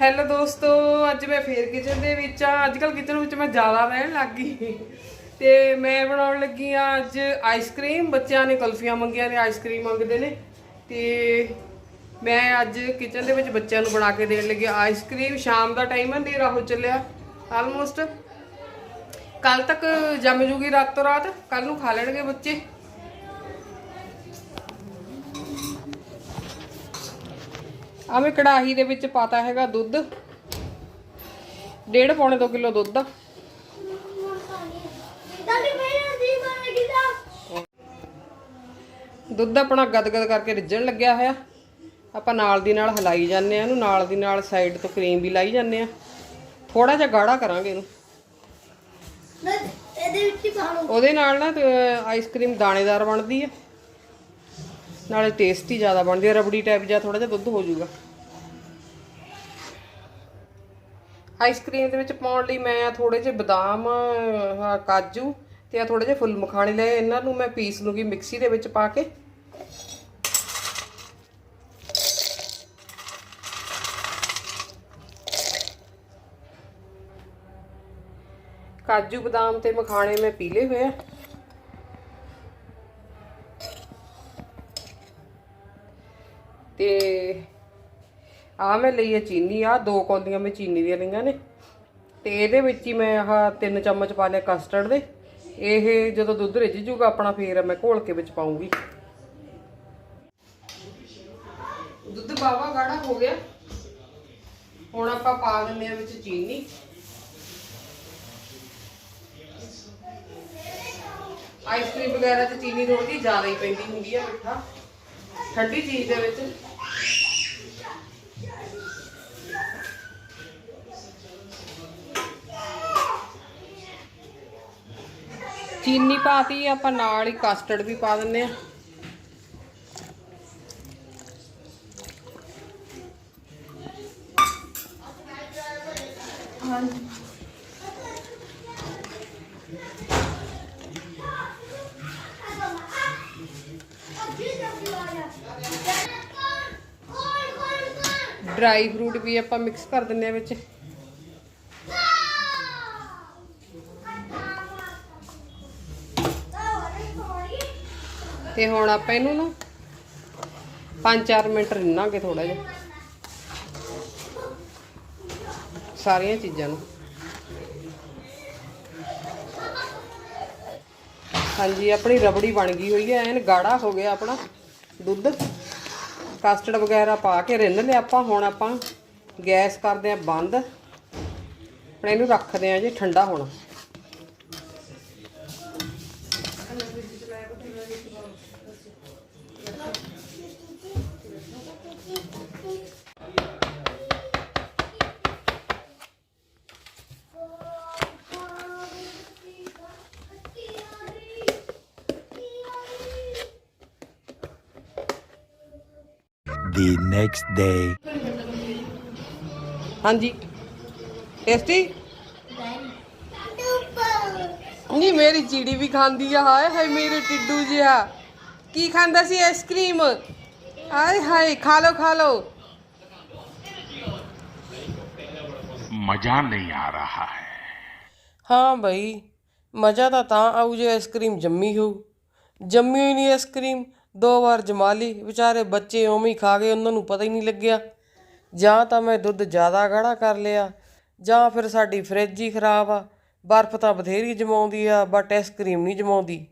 Hello ਦੋਸਤੋ, ਅੱਜ ਮੈਂ ਫੇਰ ਕਿਚਨ ਦੇ ਵਿੱਚ ਆ। ਅੱਜ ਕੱਲ ਕਿਚਨ ਵਿੱਚ ਮੈਂ ਜ਼ਿਆਦਾ ਰਹਿਣ ਲੱਗ ਗਈ। ਤੇ ਮੈਂ ਬਣਾਉਣ ਲੱਗੀ ਆ ਅੱਜ ਆਈਸਕ੍ਰੀਮ ਬੱਚਿਆਂ ਨੇ ਕੁਲਫੀਆਂ ਮੰਗੀਆਂ ਨੇ ਆਈਸਕ੍ਰੀਮ ਮੰਗਦੇ ਨੇ। ਤੇ ਮੈਂ ਅੱਜ ਕਿਚਨ ਦੇ ਵਿੱਚ ਬੱਚਿਆਂ ਨੂੰ ਬਣਾ ਕੇ ਦੇਣ ਲੱਗੀ ਆ ਆਈਸਕ੍ਰੀਮ ਸ਼ਾਮ ਦਾ ਟਾਈਮ ਹੈ ਹਨੇਰਾ ਹੋ ਚੱਲਿਆ। ਆਲਮੋਸਟ ਕੱਲ ਤੱਕ ਜੰਮ ਜੂਗੀ ਰਾਤੋਂ ਰਾਤ। ਕੱਲ ਨੂੰ ਖਾ ਲੈਣਗੇ ਬੱਚੇ। ਆ ਮੈਂ ਕੜਾਹੀ ਦੇ ਵਿੱਚ ਪਾਤਾ ਹੈਗਾ ਦੁੱਧ। ਡੇਢ ਪੌਣੇ 2 ਕਿਲੋ ਦੁੱਧ। ਦੀ ਦੁੱਧ ਆਪਣਾ ਗਦਗਦ ਕਰਕੇ ਰਿੱਝਣ ਲੱਗਿਆ ਹੋਇਆ। ਆਪਾਂ ਨਾਲ ਦੀ ਨਾਲ ਹਲਾਈ ਜਾਂਦੇ ਆ ਇਹਨੂੰ ਨਾਲ ਦੀ ਨਾਲ ਸਾਈਡ ਤੋਂ ਕਰੀਮ ਵੀ ਲਾਈ ਜਾਂਦੇ ਆ ਥੋੜਾ ਜਿਹਾ ਗਾੜਾ ਕਰਾਂਗੇ ਇਹਨੂੰ। ਇਹਦੇ ਵਿੱਚ ਹੀ ਪਾ ਲਓ ਉਹਦੇ ਨਾਲ ਨਾ ਆਈਸਕ੍ਰੀਮ ਦਾਣੇਦਾਰ ਬਣਦੀ ਆ ਨਾਲੇ ਟੇਸਟੀ ਜ਼ਿਆਦਾ ਬਣਦੀ ਆ, ਰਬੜੀ ਟਾਈਪ ਜਿਹਾ ਥੋੜਾ ਜਿਹਾ ਦੁੱਧ ਹੋ ਜਾਊਗਾ। ਆਈਸਕ੍ਰੀਮ ਦੇ ਵਿੱਚ ਪਾਉਣ ਲਈ ਮੈਂ ਥੋੜੇ ਜਿਹੇ ਬਦਾਮ ਕਾਜੂ ਤੇ ਆ ਥੋੜੇ ਜਿਹੇ ਫੁੱਲ ਮਖਾਣੇ ਲਏ। ਇਹਨਾਂ ਨੂੰ ਮੈਂ ਪੀਸ ਲੂੰਗੀ ਮਿਕਸੀ ਦੇ ਵਿੱਚ ਪਾ ਕੇ। ਕਾਜੂ, ਬਦਾਮ ਤੇ ਮਖਾਣੇ ਮੈਂ ਪੀਲੇ ਹੋਏ ਆ। ਤੇ ਆ ਮੈਂ ਲਈ ਹੈ ਚੀਨੀ ਆ ਦੋ ਕੌਲੀਆਂ ਮੈਂ ਚੀਨੀ ਦੀਆਂ ਲਈਆਂ ਨੇ। ਤੇ ਇਹਦੇ ਵਿੱਚ ਹੀ ਮੈਂ ਆਹ ਤਿੰਨ ਚਮਚ ਪਾ ਲਿਆ ਕਸਟਰਡ ਦੇ। ਇਹ ਜਦੋਂ ਦੁੱਧ ਰਿੱਝ ਜੂਗਾ, ਆਪਣਾ ਫੇਰ ਮੈਂ ਘੋਲ ਕੇ ਵਿੱਚ ਪਾਉਂਗੀ। ਦੁੱਧ ਬਾਵਾ ਗਾੜਾ ਹੋ ਗਿਆ। ਹੁਣ ਆਪਾਂ ਪਾ ਦਿੰਦੇ ਆ ਵਿੱਚ ਚੀਨੀ। ਆਈਸਕ੍ਰੀਮ ਵਗੈਰਾ ਤੇ ਚੀਨੀ ਥੋੜੀ ਜ਼ਿਆਦਾ ਹੀ ਪੈਂਦੀ ਹੁੰਦੀ ਆ ਮਿੱਠਾ। ਠੰਡੀ ਚੀਜ਼ ਦੇ ਵਿੱਚ। ਚੀਨੀ ਪਾਤੀ ਆਪਾਂ ਨਾਲ ਹੀ ਕਸਟਰਡ ਵੀ ਪਾ ਦਿੰਨੇ ਆ ਡਰਾਈ ਫਰੂਟ ਵੀ ਆਪਾਂ ਮਿਕਸ ਕਰ ਦਿੰਨੇ ਆ ਵਿੱਚ। ਤੇ ਹੁਣ ਆਪਾਂ ਇਹਨੂੰ ਨਾ 5-4 ਮਿੰਟ ਰਿੰਨਾਂਗੇ ਥੋੜਾ ਜਿਹਾ। ਸਾਰੀਆਂ ਚੀਜ਼ਾਂ ਨੂੰ। ਹਾਂਜੀ, ਆਪਣੀ ਰਬੜੀ ਬਣ ਗਈ ਹੋਈ ਹੈ। ਐਨ ਗਾੜਾ ਹੋ ਗਿਆ ਆਪਣਾ ਦੁੱਧ। ਕਸਟਰਡ ਵਗੈਰਾ ਪਾ ਕੇ ਰਿੰਨ ਲਿਆ ਆਪਾਂ, ਹੁਣ ਆਪਾਂ ਗੈਸ ਕਰਦੇ ਆ ਬੰਦ। ਆਪਣੇ ਇਹਨੂੰ ਰੱਖਦੇ ਆ ਜੀ ਠੰਡਾ ਹੋਣਾ। the next day. ਹਾਂਜੀ। ਟੇਸਟੀ ਨਹੀਂ ਮੇਰੀ ਚੀੜੀ ਵੀ ਖਾਂਦੀ ਆ। ਹਾਏ ਹਾਏ ਮੇਰੇ ਟਿੱਡੂ ਜਿਹਾ। ਕੀ ਖਾਂਦਾ ਸੀ ਆਈਸਕ੍ਰੀਮ ਹਾਏ ਹਾਏ ਖਾ ਲੋ ਖਾ ਲੋ ਮਜ਼ਾ ਨਹੀਂ ਆ ਰਹਾ ਹੈ। ਹਾਂ ਬਈ ਮਜ਼ਾ ਤਾਂ ਤਾਂ ਆਉ ਜੇ ਆਈਸਕ੍ਰੀਮ ਜੰਮੀ ਹੋਊ। ਜੰਮੀ ਹੋਈ ਨਹੀਂ ਆਈਸਕ੍ਰੀਮ ਦੋ ਵਾਰ ਜਮਾ ਲਈ ਵਿਚਾਰੇ ਬੱਚੇ ਉਵੇਂ ਹੀ ਖਾ ਗਏ, ਉਹਨਾਂ ਨੂੰ ਪਤਾ ਹੀ ਨਹੀਂ ਲੱਗਿਆ। ਜਾਂ ਤਾਂ ਮੈਂ ਦੁੱਧ ਜ਼ਿਆਦਾ ਗਾੜਾ ਕਰ ਲਿਆ, ਜਾਂ ਫਿਰ ਸਾਡੀ ਫਰਿੱਜ ਹੀ ਖਰਾਬ ਆ। ਬਰਫ਼ ਤਾਂ ਬਥੇਰੀ ਜਮਾਉਂਦੀ ਆ, ਬਟ ਆਈਸਕ੍ਰੀਮ ਨਹੀਂ ਜਮਾਉਂਦੀ।